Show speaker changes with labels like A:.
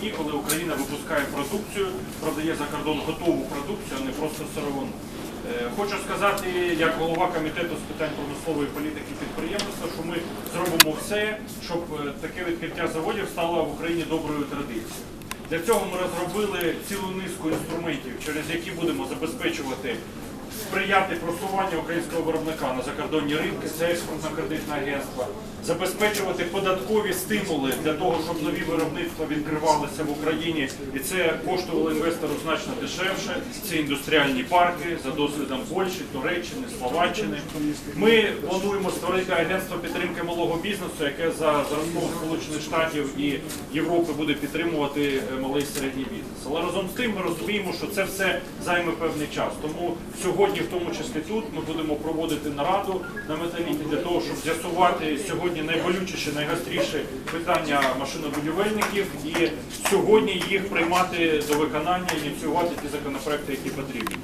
A: дні, коли Україна випускає продукцію, продає за кордон готову продукцію, а не просто сировину. Е, Хочу сказати, як голова комітету з питань промислової політики і підприємництва, що ми зробимо все, щоб е, таке відкриття заводів стало в Україні доброю традицією. Для цього ми розробили цілу низку інструментів, через які будемо забезпечувати сприяти просуванню українського виробника на закордонні ринки, це експортно-кредитне агентство, забезпечувати податкові стимули для того, щоб нові виробництва відкривалися в Україні, і це коштувало інвестору значно дешевше. Це індустріальні парки за досвідом Польщі, Туреччини, Словаччини. Ми плануємо створити агентство підтримки малого бізнесу, яке за зразком Сполучених Штатів і Європи буде підтримувати е, малий і середній бізнес. Але разом з тим ми розуміємо, що це все займе певний час. Тому сьогодні, в тому числі тут, ми будемо проводити нараду на металіті для того, щоб з'ясувати сьогодні найболючіші, найгостріші питання машинобудівельників і сьогодні їх приймати до виконання, ініціювати ті законопроекти, які потрібні.